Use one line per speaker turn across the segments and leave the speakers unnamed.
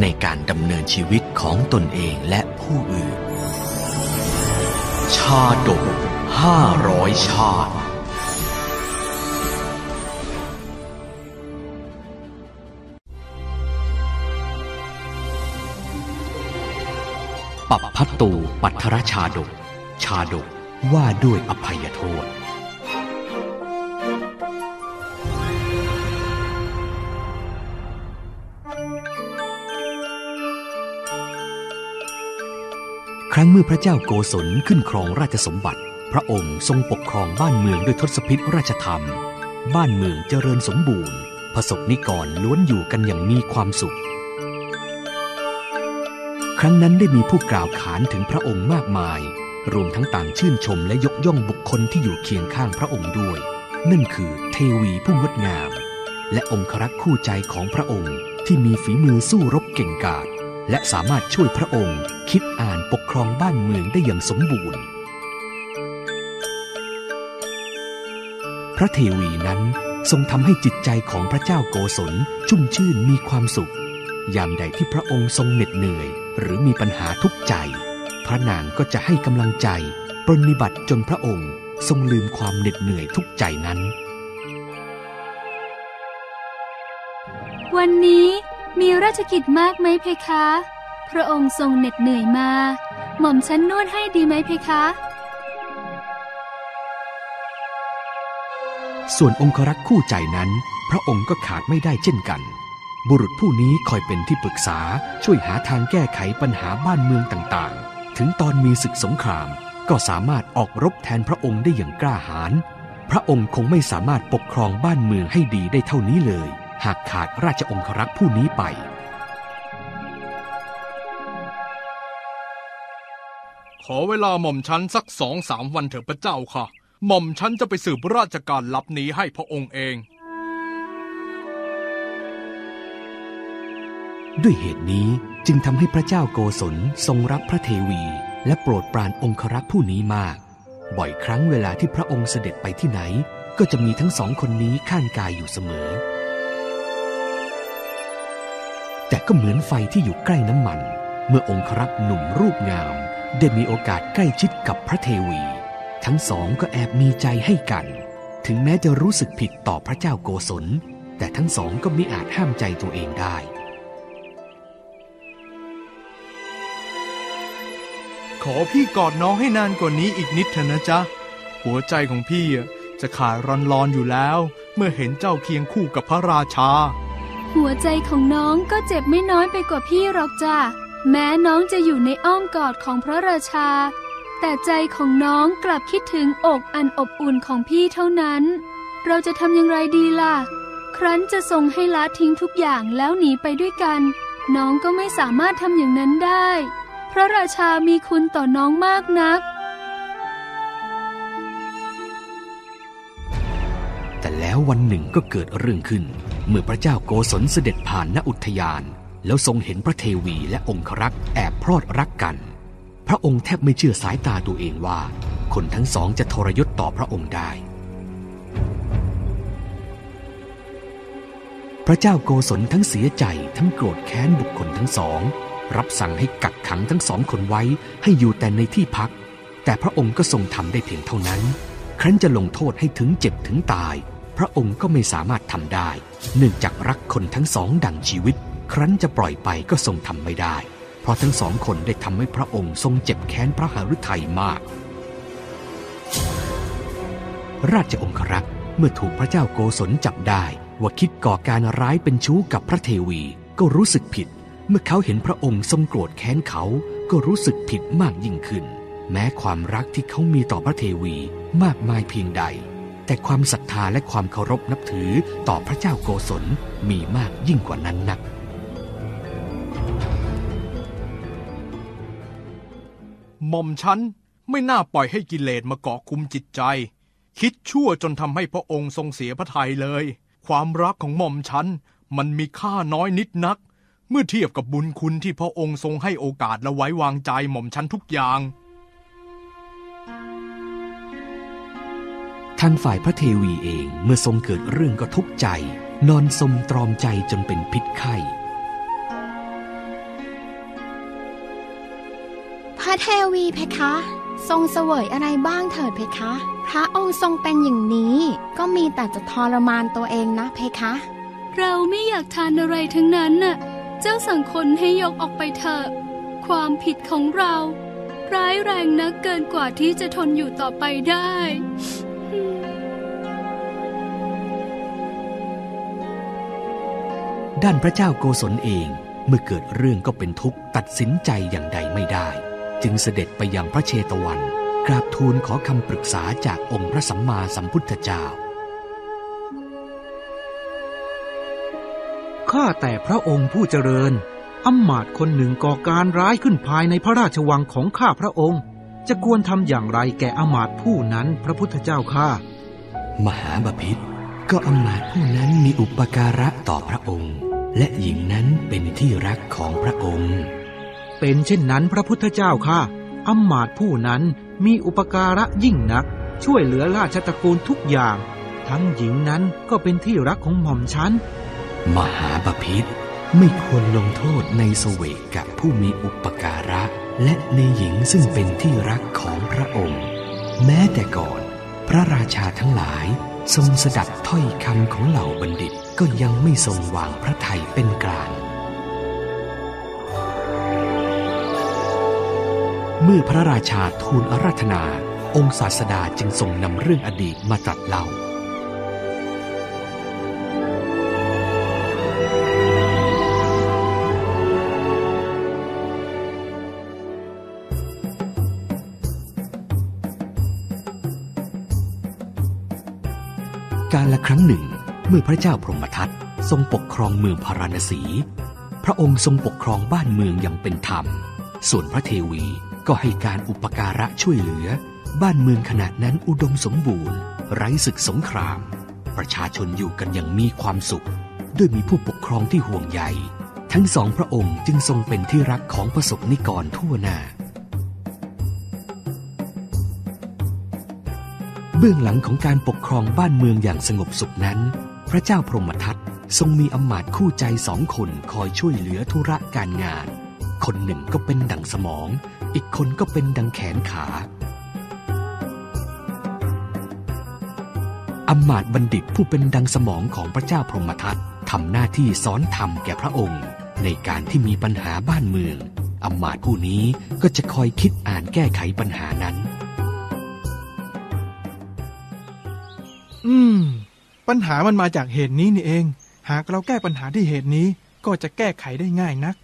ในการดำเนินชีวิตของตนเองและผู้อื่น ชาดกห้าร้อยชาติปัปพัตตูปัทรชาดก ชาดกว่าด้วยอภัยโทษ รั้งเมื่อพระเจ้าโกศลขึ้นครองราชสมบัติ พระองค์ทรงปกครองบ้านเมืองด้วยทศพิธราชธรรม บ้านเมืองเจริญสมบูรณ์ประสบนิกรล้วนอยู่กันอย่างมีความสุข ครั้งนั้นได้มีผู้กล่าวขานถึงพระองค์มากมาย รวมทั้งต่างชื่นชมและยกย่องบุคคลที่อยู่เคียงข้างพระองค์ด้วย นั่นคือเทวีผู้งดงาม และองครักษ์คู่ใจของพระองค์ที่มีฝีมือสู้รบเก่งกาจ และสามารถช่วยพระองค์คิดอ่านปกครองบ้านเมืองได้อย่างสมบูรณ์ พระเทวีนั้นทรงทำให้จิตใจของพระเจ้าโกศลชุ่มชื่นมีความสุข ยามใดที่พระองค์ทรงเหน็ดเหนื่อย หรือมีปัญหาทุกข์ใจ พระนางก็จะให้กำลังใจปรนนิบัติจนพระองค์ทรงลืมความเหน็ดเหนื่อยทุกข์ใจนั้น
วันนี้ มีราชกิจมากไหมเพคะ พระองค์ทรงเหน็ดเหนื่อยมา หม่อมฉันนวดให้ดีไหมเพคะ
ส่วนองครักษ์คู่ใจนั้น พระองค์ก็ขาดไม่ได้เช่นกัน บุรุษผู้นี้คอยเป็นที่ปรึกษาช่วยหาทางแก้ไขปัญหาบ้านเมืองต่างๆ ถึงตอนมีศึกสงคราม ก็สามารถออกรบแทนพระองค์ได้อย่างกล้าหาญ พระองค์คงไม่สามารถปกครองบ้านเมืองให้ดีได้เท่านี้เลย หากขาดราชองครักษ์ผู้นี้ไป
ขอเวลาหม่อมฉันสักสองสามวันเถอะพระเจ้าค่ะ หม่อมฉันจะไปสืบราชการลับนี้ให้พระองค์เอง
ด้วยเหตุนี้จึงทำให้พระเจ้าโกศลทรงรักพระเทวี และโปรดปรานองครักษ์ผู้นี้มาก บ่อยครั้งเวลาที่พระองค์เสด็จไปที่ไหน ก็จะมีทั้งสองคนนี้ข้างกายอยู่เสมอ แต่ก็เหมือนไฟที่อยู่ใกล้น้ำมัน เมื่อองครักษ์หนุ่มรูปงาม ได้มีโอกาสใกล้ชิดกับพระเทวี ทั้งสองก็แอบมีใจให้กัน ถึงแม้จะรู้สึกผิดต่อพระเจ้าโกศล แต่ทั้งสองก็ไมิอาจห้ามใจตัวเองได้
ขอพี่กอดน้องให้นานกว่านี้อีกนิดเถอะนะจ๊ะ หัวใจของพี่จะขาดร้อนร้อนอยู่แล้ว เมื่อเห็นเจ้าเคียงคู่กับพระราชา
หัวใจของน้องก็เจ็บไม่น้อยไปกว่าพี่หรอกจ้ะแม้น้องจะอยู่ในอ้อมกอดของพระราชา แต่ใจของน้องกลับคิดถึงอกอันอบอุ่นของพี่เท่านั้น เราจะทำอย่างไรดีล่ะ ครั้นจะทรงให้ละทิ้งทุกอย่างแล้วหนีไปด้วยกัน น้องก็ไม่สามารถทำอย่างนั้นได้ พระราชามีคุณต่อน้องมากนัก
แต่แล้ววันหนึ่งก็เกิดเรื่องขึ้น เมื่อพระเจ้าโกศลเสด็จผ่านณอุทยาน แล้วทรงเห็นพระเทวีและองครักษ์แอบพรอดรักกัน พระองค์แทบไม่เชื่อสายตาตัวเองว่า คนทั้งสองจะทรยศต่อพระองค์ได้ พระเจ้าโกศลทั้งเสียใจทั้งโกรธแค้นบุคคลทั้งสอง รับสั่งให้กักขังทั้งสองคนไว้ให้อยู่แต่ในที่พัก แต่พระองค์ก็ทรงทำได้เพียงเท่านั้น ครั้นจะลงโทษให้ถึงเจ็บถึงตาย พระองค์ก็ไม่สามารถทำได้ เนื่องจากรักคนทั้งสองดังชีวิต ครั้นจะปล่อยไปก็ทรงทำไม่ได้ เพราะทั้งสองคนได้ทำให้พระองค์ทรงเจ็บแค้นพระหฤทัยมาก ราชองครักษ์เมื่อถูกพระเจ้าโกศลจับได้ ว่าคิดก่อการร้ายเป็นชู้กับพระเทวีก็รู้สึกผิด เมื่อเขาเห็นพระองค์ทรงโกรธแค้นเขาก็รู้สึกผิดมากยิ่งขึ้น แม้ความรักที่เขามีต่อพระเทวีมากมายเพียงใด แต่ความศรัทธาและความเคารพนับถือต่อพระเจ้าโกศลมีมากยิ่งกว่านั้นนัก
หม่อมฉันไม่น่าปล่อยให้กิเลสมาเกาะคุมจิตใจ คิดชั่วจนทำให้พระองค์ทรงเสียพระทัยเลย ความรักของหม่อมฉันมันมีค่าน้อยนิดนัก เมื่อเทียบกับบุญคุณที่พระองค์ทรงให้โอกาสและไว้วางใจหม่อมฉันทุกอย่างา
งฝ่ายพระเทวีเองเมื่อทรงเกิดเรื่องก็ทุกข์ใจ นอนสมตรอมใจจนเป็นพิษไข้
พระเทวีเพคะ ทรงเสวยอะไรบ้างเถิดเพคะ พระองค์ทรงเป็นอย่างนี้ก็มีแต่จะทรมานตัวเองนะเพคะ
เราไม่อยากทานอะไรทั้งนั้นน่ะเจ้าสั่งคนให้ยกออกไปเถอะความผิดของเรา ร้ายแรงนักเกินกว่าที่จะทนอยู่ต่อไปได้
ด้านพระเจ้าโกศลเองเมื่อเกิดเรื่องก็เป็นทุกข์ตัดสินใจอย่างใดไม่ได้ จึงเสด็จไปยังพระเชตวัน กราบทูลขอคำปรึกษาจากองค์พระสัมมาสัมพุทธเจ้า
ข้าแต่พระองค์ผู้เจริญอำมาตย์คนหนึ่งก่อการร้ายขึ้นภายในพระราชวังของข้าพระองค์ จะควรทำอย่างไรแก่อำมาตย์ผู้นั้นพระพุทธเจ้าข้า
มหาบพิษก็อำมาตย์ผู้นั้นมีอุปการะต่อพระองค์ และหญิงนั้นเป็นที่รักของพระองค์
เป็นเช่นนั้นพระพุทธเจ้าข้าอำมาตย์ผู้นั้นมีอุปการะยิ่งนัก ช่วยเหลือราชตระกูลทุกอย่าง ทั้งหญิงนั้นก็เป็นที่รักของหม่อมฉัน
มหาบพิษไม่ควรลงโทษในเสวกกับผู้มีอุปการะ และในหญิงซึ่งเป็นที่รักของพระองค์ แม้แต่ก่อน พระราชาทั้งหลายทรงสดับถ้อยคำของเหล่าบัณฑิตก็ยังไม่ทรงวางพระทัยเป็นกลาง เมื่อพระราชาทูลอาราธนา องค์ศาสดาจึงทรงนำเรื่องอดีตมาตรัสเล่า ครั้งหนึ่ง เมื่อพระเจ้าพรหมทัตทรงปกครองเมืองพาราณสี พระองค์ทรงปกครองบ้านเมืองอย่างเป็นธรรม ส่วนพระเทวีก็ให้การอุปการะช่วยเหลือ บ้านเมืองขนาดนั้นอุดมสมบูรณ์ ไร้ศึกสงคราม ประชาชนอยู่กันอย่างมีความสุข ด้วยมีผู้ปกครองที่ห่วงใยทั้งสองพระองค์จึงทรงเป็นที่รักของประสบนิกรทั่วหน้า เบื้องหลังของการปกครองบ้านเมืองอย่างสงบสุขนั้น พระเจ้าพรหมทัตทรงมีอำมาตย์คู่ใจสองคนคอยช่วยเหลือธุระการงาน คนหนึ่งก็เป็นดังสมอง อีกคนก็เป็นดังแขนขาอำมาตย์บัณฑิตผู้เป็นดังสมองของพระเจ้าพรหมทัตทำหน้าที่สอนธรรมแก่พระองค์ ในการที่มีปัญหาบ้านเมืองอำมาตย์ผู้นี้ก็จะคอยคิดอ่านแก้ไขปัญหานั้น
อืม ปัญหามันมาจากเหตุนี้นี่เอง หากเราแก้ปัญหาที่เหตุนี้ก็จะแก้ไขได้ง่ายนัก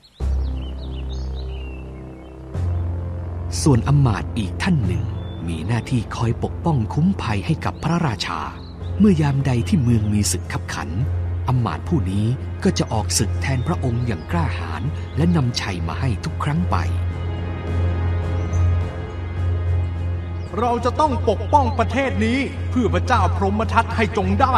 ส่วนอำมาตย์อีกท่านหนึ่ง มีหน้าที่คอยปกป้องคุ้มภัยให้กับพระราชา เมื่อยามใดที่เมืองมีศึกขับขันอำมาตย์ผู้นี้ก็จะออกศึกแทนพระองค์อย่างกล้าหาญและนำชัยมาให้ทุกครั้งไป
เราจะต้องปกป้องประเทศนี้เพื่อพระเจ้าพรหมทัตให้จงได้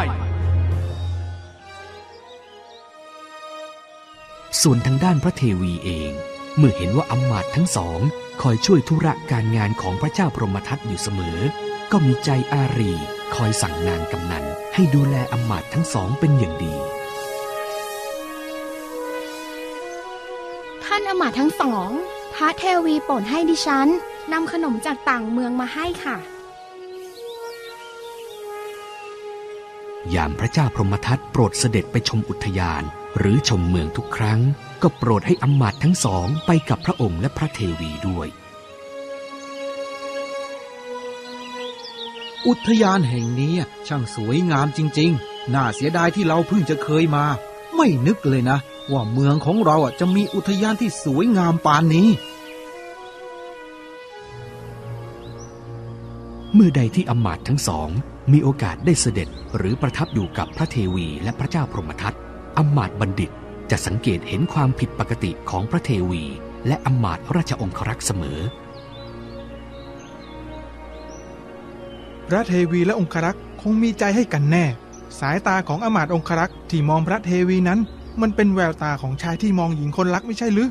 ส่วนทางด้านพระเทวีเอง เมื่อเห็นว่าอำมาตย์ทั้งสอง คอยช่วยธุระการงานของพระเจ้าพรหมทัตอยู่เสมอ ก็มีใจอารีคอยสั่งนางกำนันให้ดูแลอำมาตย์ทั้งสองเป็นอย่างดี
ท่านอำมาตย์ทั้งสอง พระเทวีโปรดให้ดิฉัน นำขนมจากต่างเมืองมาให้ค่ะ
ยามพระเจ้าพรหมทัตโปรดเสด็จไปชมอุทยาน หรือชมเมืองทุกครั้ง ก็โปรดให้อำมาตย์ทั้งสองไปกับพระองค์และพระเทวีด้วย
อุทยานแห่งนี้ช่างสวยงามจริง ๆ น่าเสียดายที่เราเพิ่งจะเคยมา ไม่นึกเลยนะ ว่าเมืองของเราอะจะมีอุทยานที่สวยงามปานนี้
เมื่อใดที่อมาตย์ทั้งสอง มีโอกาสได้เสด็จหรือประทับอยู่กับพระเทวีและพระเจ้าพรหมทัตอมาตย์บัณฑิตจะสังเกตเห็นความผิดปกติของพระเทวี และอมาตย์ราชองครักษ์เสมอ
พระเทวีและองครักษ์คงมีใจให้กันแน่ สายตาของอมาตย์องครักษ์ที่มองพระเทวีนั้น มันเป็นแววตาของชายที่มองหญิงคนรักไม่ใช่หรือ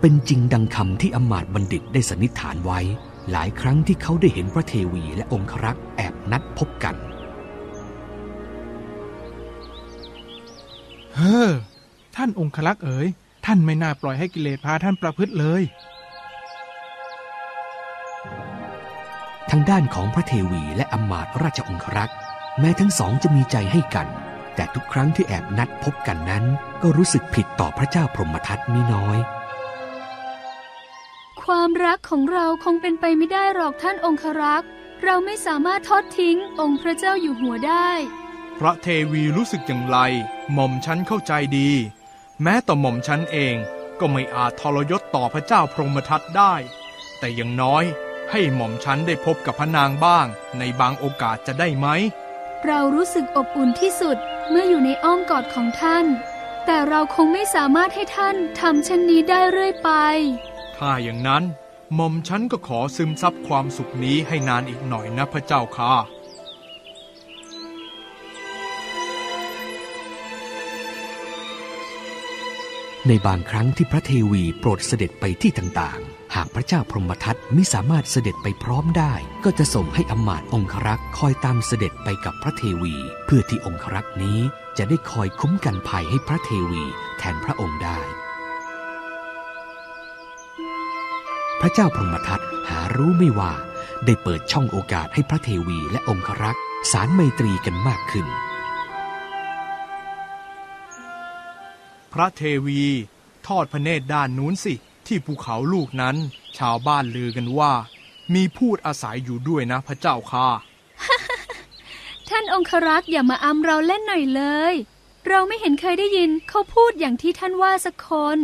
เป็นจริงดังคำที่อำมาตย์บัณฑิตได้สันนิษฐานไว้ หลายครั้งที่เขาได้เห็นพระเทวีและองครักษ์แอบนัดพบกัน
เฮ้อ ท่านองครักษ์เอ๋ย ท่านไม่น่าปล่อยให้กิเลสพาท่านประพฤติเลย
ทางด้านของพระเทวีและอำมาตย์ราชองครักษ์แม้ทั้งสองจะมีใจให้กัน แต่ทุกครั้งที่แอบนัดพบกันนั้น ก็รู้สึกผิดต่อพระเจ้าพรหมทัตมิน้อย
ความรักของเราคงเป็นไปไม่ได้หรอกท่านองครักษ์ เราไม่สามารถทอดทิ้งองค์พระเจ้าอยู่หัวได้
พระเทวีรู้สึกอย่างไร หม่อมฉันเข้าใจดี แม้แต่หม่อมฉันเองก็ไม่อาจทรยศต่อพระเจ้าพรหมทัตได้ แต่อย่างน้อยให้หม่อมฉันได้พบกับพระนางบ้าง ในบางโอกาสจะได้ไหม
เรารู้สึกอบอุ่นที่สุดเมื่ออยู่ในอ้อมกอดของท่าน แต่เราคงไม่สามารถให้ท่านทำเช่นนี้ได้เรื่อยไป
ถ้าอย่างนั้นหม่อมฉันก็ขอซึมซับความสุขนี้ให้นานอีกหน่อยนะพระเจ้าค่ะ
ในบางครั้งที่พระเทวีโปรดเสด็จไปที่ต่างๆ หากพระเจ้าพรหมทัตไมิสามารถเสด็จไปพร้อมได้ ก็จะส่งให้อมาตย์องครักษ์คอยตามเสด็จไปกับพระเทวี เพื่อที่องครักษ์นี้จะได้คอยคุ้มกันภัยให้พระเทวีแทนพระองค์ได้ พระเจ้าพรหมทัตหารู้ไม่ว่า ได้เปิดช่องโอกาสให้พระเทวีและองครักษ์สารไมตรีกันมากขึ้น
พระเทวี ทอดพระเนตรด้านนู้นสิ ที่ภูเขาลูกนั้น ชาวบ้านลือกันว่า มีพูดอาศัยอยู่ด้วยนะพระเจ้าค่ะ
ท่านองครักษ์อย่ามาอำเราเล่นหน่อยเลย เราไม่เห็นเคยได้ยินเขาพูดอย่างที่ท่านว่าสักคน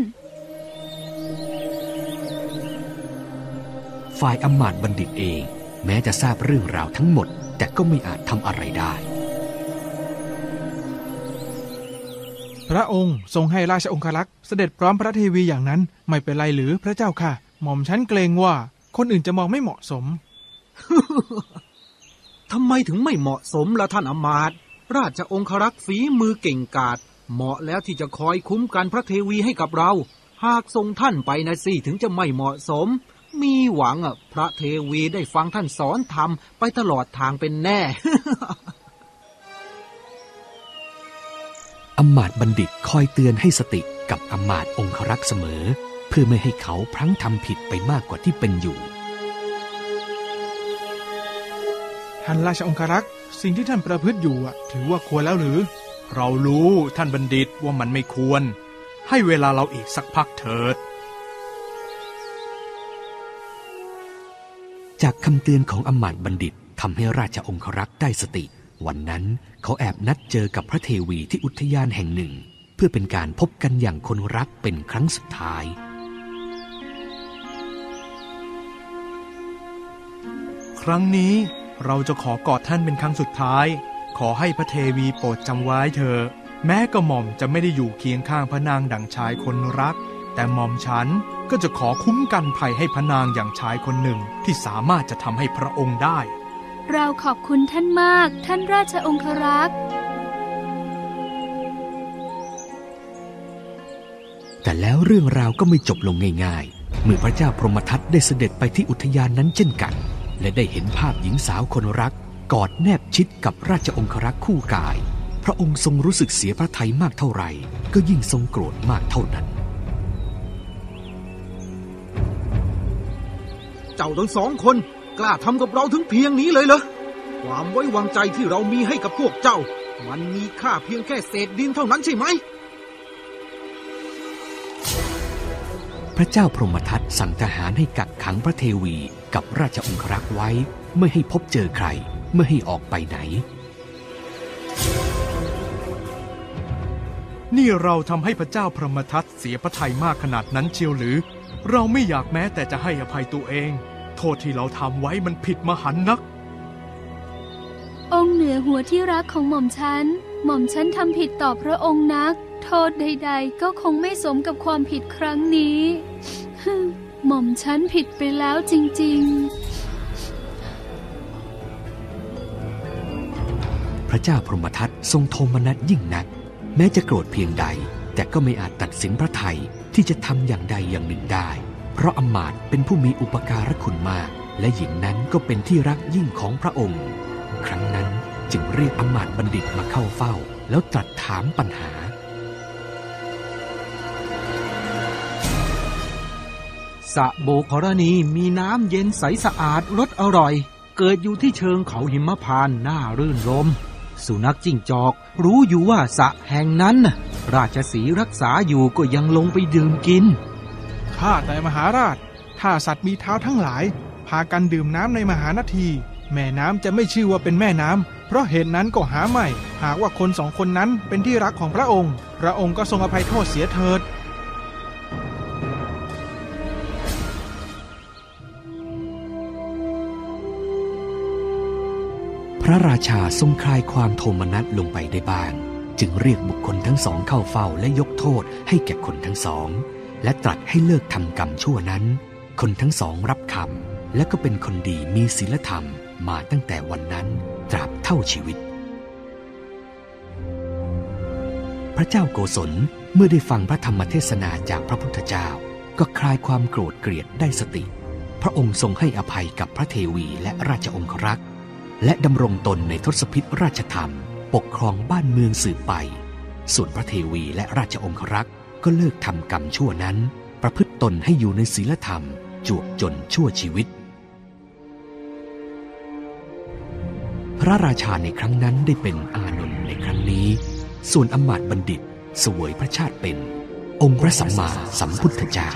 ฝ่ายอำมาตย์บัณฑิตเอง แม้จะทราบเรื่องราวทั้งหมด แต่ก็ไม่อาจทำอะไรได้
พระองค์ทรงให้ราชองครักษ์เสด็จพร้อมพระเทวีอย่างนั้น ไม่เป็นไรหรือพระเจ้าค่ะ หม่อมฉันเกรงว่า คนอื่นจะมองไม่เหมาะสม
ทำไมถึงไม่เหมาะสมล่ะท่านอำมาตย์ราชองครักษ์ฝีมือเก่งกาจเหมาะแล้วที่จะคอยคุ้มกันพระเทวีให้กับเรา หากส่งท่านไปนะสิถึงจะไม่เหมาะสม มีหวังอะ พระเทวีได้ฟังท่านสอนธรรมไปตลอดทางเป็นแน่
อำมาตย์บัณฑิตคอยเตือนให้สติกับอำมาตย์องครักษ์เสมอ เพื่อไม่ให้เขาพลั้งทำผิดไปมากกว่าที่เป็นอยู่
ท่านราชองครักษ์สิ่งที่ท่านประพฤติอยู่อะถือว่าควรแล้วหรือ
เรารู้ท่านบัณฑิตว่ามันไม่ควร ให้เวลาเราอีกสักพักเถิด
จากคำเตือนของอมาตย์บัณฑิตทำให้ราชองครักษ์ได้สติ วันนั้นเขาแอบนัดเจอกับพระเทวีที่อุทยานแห่งหนึ่ง เพื่อเป็นการพบกันอย่างคนรักเป็นครั้งสุดท้าย
ครั้งนี้เราจะขอกอดท่านเป็นครั้งสุดท้าย ขอให้พระเทวีโปรดจำไว้เถอะแม้กระหม่อมจะไม่ได้อยู่เคียงข้างพระนางดั่งชายคนรัก แต่หม่อมฉันก็จะขอคุ้มกันภัยให้พระนางอย่างชายคนหนึ่งที่สามารถจะทำให้พระองค์ได้
เราขอบคุณท่านมากท่านราชองครักษ์
แต่แล้วเรื่องราวก็ไม่จบลงง่ายๆ เมื่อพระเจ้าพรหมทัตได้เสด็จไปที่อุทยานนั้นเช่นกัน และได้เห็นภาพหญิงสาวคนรัก กอดแนบชิดกับราชองครักษ์คู่กาย พระองค์ทรงรู้สึกเสียพระทัยมากเท่าไหร่ ก็ยิ่งทรงโกรธมากเท่านั้น
เจ้าทั้งสองคน กล้าทำกับเราถึงเพียงนี้เลยเหรอ ความไว้วางใจที่เรามีให้กับพวกเจ้า มันมีค่าเพียงแค่เศษดินเท่านั้นใช่ไหม
พระเจ้าพรหมทัตสั่งทหารให้กักขังพระเทวีกับราชองครักษ์ไว้ ไม่ให้พบเจอใคร ไม่ให้ออกไปไหน
นี่เราทำให้พระเจ้าพรหมทัตเสียพระทัยมากขนาดนั้นเชียวหรือ เราไม่อยากแม้แต่จะให้อภัยตัวเอง โทษที่เราทำไว้มันผิดมหันต์นัก
องค์เหนือหัวที่รักของหม่อมฉัน หม่อมฉันทำผิดต่อพระองค์นักโโทษใด ๆ ก็คงไม่สมกับความผิดครั้งนี้ หม่อมฉันผิดไปแล้วจริง ๆ
พระเจ้าพรหมทัตทรงโทมนัสยิ่งนัก แม้จะโกรธเพียงใด แต่ก็ไม่อาจตัดสินพระไทย ที่จะทำอย่างใดอย่างหนึ่งได้ เพราะอมาตย์เป็นผู้มีอุปการะคุณมาก และหญิงนั้นก็เป็นที่รักยิ่งของพระองค์ ครั้งนั้นจึงเรียกอมาตย์บัณฑิตมาเข้าเฝ้า แล้วตรัสถามปัญหา
สะโบกรณีมีน้ำเย็นใสสะอาดรสอร่อย เกิดอยู่ที่เชิงเขาหิมพานต์น่ารื่นรม สุนัขจิ้งจอก รู้อยู่ว่าสะแห่งนั้น ราชสีรักษาอยู่ก็ยังลงไปดื่มกิน
ข้าแต่มหาราช ถ้าสัตว์มีเท้าทั้งหลาย พากันดื่มน้ำในมหานาที แม่น้ำจะไม่ชื่อว่าเป็นแม่น้ำ เพราะเหตุนั้นก็หาไม่ หากว่าคนสองคนนั้นเป็นที่รักของพระองค์ พระองค์ก็ทรงอภัยโทษเสียเถิด
พระราชาทรงคลายความโทมนัสลงไปได้บ้าง จึงเรียกบุคคลทั้งสองเข้าเฝ้าและยกโทษให้แก่คนทั้งสอง และตรัสให้เลิกทำกรรมชั่วนั้น คนทั้งสองรับคำและก็เป็นคนดีมีศีลธรรมมาตั้งแต่วันนั้นตราบเท่าชีวิต พระเจ้าโกศลเมื่อได้ฟังพระธรรมเทศนาจากพระพุทธเจ้า ก็คลายความโกรธเกลียดได้สติ พระองค์ทรงให้อภัยกับพระเทวีและราชองครักษ์ และดำรงตนในทศพิธราชธรรม ปกครองบ้านเมืองสืบไป ส่วนพระเทวีและราชองครักษ์ก็เลิกทำกรรมชั่วนั้น ประพฤติตนให้อยู่ในศีลธรรม จวบจนชั่วชีวิต พระราชาในครั้งนั้นได้เป็นอานนท์ในครั้งนี้ ส่วนอำมาตย์บัณฑิตสวยพระชาติเป็น องค์พระสัมมาสัมพุทธเจ้า